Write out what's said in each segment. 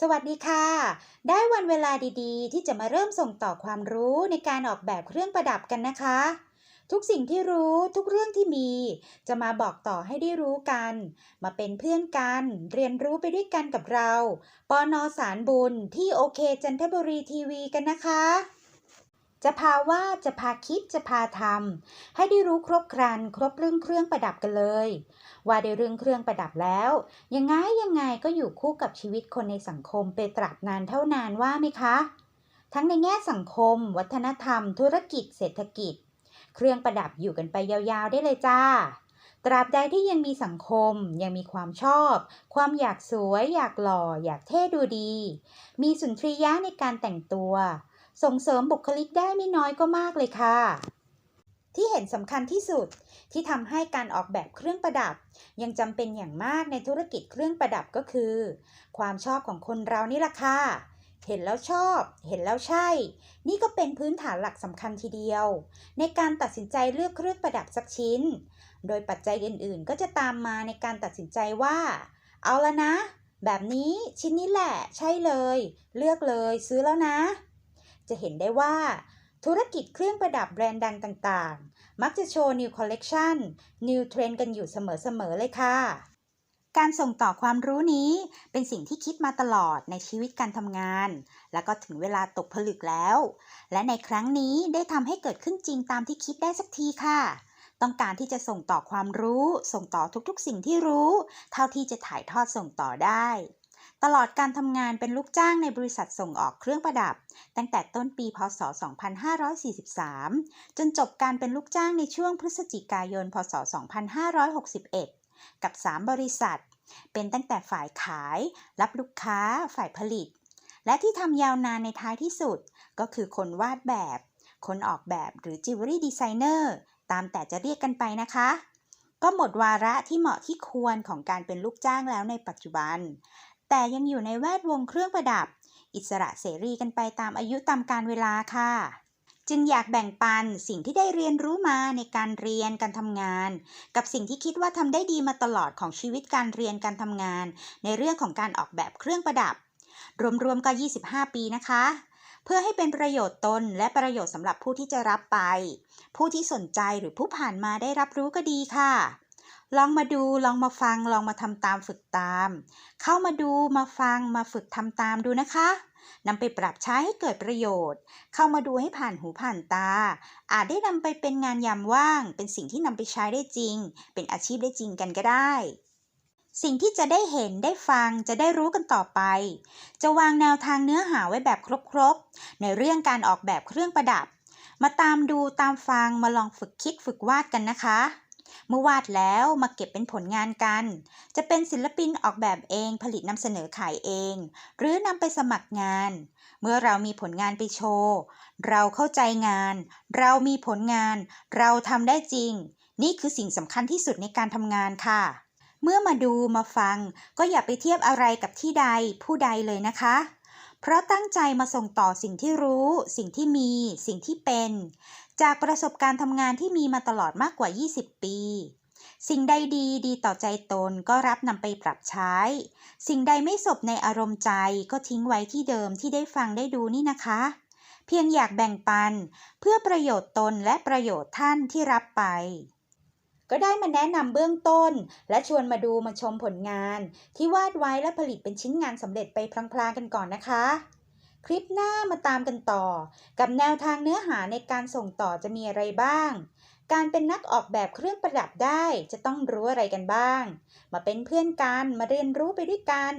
สวัสดีค่ะ ได้วันเวลาดีๆ ที่จะมาเริ่มส่งต่อความรู้ในการออกแบบเครื่องประดับกันนะคะ ทุกสิ่งที่รู้ทุกเรื่องที่มี จะมาบอกต่อให้ได้รู้กัน มาเป็นเพื่อนกัน เรียนรู้ไปด้วยกันกับเราปอนอสารบุญที่โอเคจันทบุรีทีวีกันนะคะ จะพาว่าจะพาคิดจะพาทำให้ได้รู้ครบครัน ครบเรื่องเครื่องประดับกันเลย ว่าได้เรื่องเครื่องประดับแล้ว ยังไงยังไงก็อยู่คู่กับชีวิตคนในสังคมไปตราบนานเท่านานว่าไหมคะ ทั้งในแง่สังคม วัฒนธรรม ธุรกิจ เศรษฐกิจ เครื่องประดับอยู่กันไปยาวๆได้เลยจ้า ตราบใดที่ยังมีสังคม ยังมีความชอบ ความอยากสวย อยากหล่อ อยากเท่ดูดี มีสุนทรียะในการแต่งตัว ส่งเสริมบุคลิกได้ไม่น้อยก็มากเลยค่ะ ที่เห็นสำคัญที่สุดที่ทำให้การออกแบบเครื่องประดับ ยังจำเป็นอย่างมากในธุรกิจเครื่องประดับก็คือ ความชอบของคนเรานี่ละค่ะเห็นแล้วชอบ เห็นแล้วใช่ นี่ก็เป็นพื้นฐานหลักสำคัญทีเดียว ในการตัดสินใจเลือกเครื่องประดับสักชิ้น โดยปัจจัยอื่นๆ ก็จะตามมาในการตัดสินใจว่า เอาละนะ แบบนี้ชิ้นนี้แหละ ใช่เลย เลือกเลย ซื้อแล้วนะ จะเห็นได้ว่าธุรกิจเครื่องประดับแบรนด์ดังต่างๆ มักจะโชว์ New Collection New Trend กันอยู่เสมอๆเลยค่ะ การส่งต่อความรู้นี้เป็นสิ่งที่คิดมาตลอดในชีวิตการทำงาน แล้วก็ถึงเวลาตกผลึกแล้ว และในครั้งนี้ได้ทำให้เกิดขึ้นจริงตามที่คิดได้สักทีค่ะ ต้องการที่จะส่งต่อความรู้ ส่งต่อทุกๆ สิ่งที่รู้ เท่าที่จะถ่ายทอดส่งต่อได้ ตลอดการทำงานเป็นลูกจ้างในบริษัทส่งออกเครื่องประดับ ตั้งแต่ต้นปีพศ 2543 จนจบการเป็นลูกจ้างในช่วงพฤศจิกายน พศ 2561 กับ 3 บริษัท เป็นตั้งแต่ฝ่ายขาย รับลูกค้า ฝ่ายผลิต และที่ทำยาวนานในท้ายที่สุด ก็คือคนวาดแบบ คนออกแบบหรือจิวเวลรี่ดีไซเนอร์ตามแต่จะเรียกกันไปนะคะก็หมดวาระที่เหมาะที่ควรของการเป็นลูกจ้างแล้วในปัจจุบัน แต่ยังอยู่ในแวดวงเครื่องประดับ อิสระเสรีกันไปตามอายุตามการเวลาค่ะ จึงอยากแบ่งปันสิ่งที่ได้เรียนรู้มาในการเรียนการทำงาน กับสิ่งที่คิดว่าทำได้ดีมาตลอดของชีวิตการเรียนการทำงาน ในเรื่องของการออกแบบเครื่องประดับ รวมๆก็ 25 ปีนะคะเพื่อให้เป็นประโยชน์ตนและประโยชน์สำหรับผู้ที่จะรับไป ผู้ที่สนใจหรือผู้ผ่านมาได้รับรู้ก็ดีค่ะ ลองมาดูลองมาฟังลองมาทำตามฝึกตาม เข้ามาดูมาฟังมาฝึกทำตามดูนะคะนำไปปรับใช้ให้เกิดประโยชน์ เข้ามาดูให้ผ่านหูผ่านตา อาจได้นำไปเป็นงานยามว่าง เป็นสิ่งที่นำไปใช้ได้จริง เป็นอาชีพได้จริงกันก็ได้ สิ่งที่จะได้เห็นได้ฟังจะได้รู้กันต่อไป จะวางแนวทางเนื้อหาไว้แบบครบๆ ในเรื่องการออกแบบเครื่องประดับ มาตามดูตามฟังมาลองฝึกคิดฝึกวาดกันนะคะ เมื่อวาดแล้วมาเก็บเป็นผลงานกัน จะเป็นศิลปินออกแบบเองผลิตนำเสนอขายเอง หรือนำไปสมัครงาน เมื่อเรามีผลงานไปโชว์ เราเข้าใจงาน เรามีผลงาน เราทำได้จริง นี่คือสิ่งสำคัญที่สุดในการทำงานค่ะ เมื่อมาดูมาฟัง ก็อย่าไปเทียบอะไรกับที่ใดผู้ใดเลยนะคะ เพราะตั้งใจมาส่งต่อสิ่งที่รู้ สิ่งที่มี สิ่งที่เป็น จากประสบการณ์ทำงานที่มีมาตลอดมากกว่า 20 ปี สิ่งใดดีดีต่อใจตนก็รับนำไปปรับใช้ สิ่งใดไม่สบในอารมณ์ใจก็ทิ้งไว้ที่เดิมที่ได้ฟังได้ดูนี่นะคะ เพียงอยากแบ่งปัน เพื่อประโยชน์ตนและประโยชน์ท่านที่รับไป ก็ได้มาแนะนำเบื้องต้น และชวนมาดูมาชมผลงาน ที่วาดไว้และผลิตเป็นชิ้นงานสำเร็จไปพลางๆกันก่อนนะคะ คลิปหน้ามาตามกันต่อ กับแนวทางเนื้อหาในการส่งต่อจะมีอะไรบ้าง การเป็นนักออกแบบเครื่องประดับได้จะต้องรู้อะไรกันบ้าง มาเป็นเพื่อนกันมาเรียนรู้ไปด้วยกัน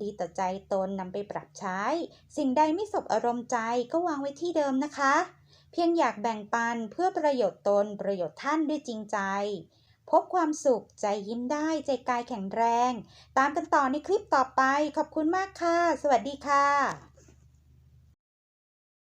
ดีต่อใจตนนำไปปรับใช้ สิ่งใดไม่สบอารมณ์ใจก็วางไว้ที่เดิมนะคะ เพียงอยากแบ่งปันเพื่อประโยชน์ตนประโยชน์ท่านด้วยจริงใจ พบความสุขใจยิ้มได้ใจกายแข็งแรง ตามกันต่อในคลิปต่อไปขอบคุณมากค่ะ สวัสดีค่ะ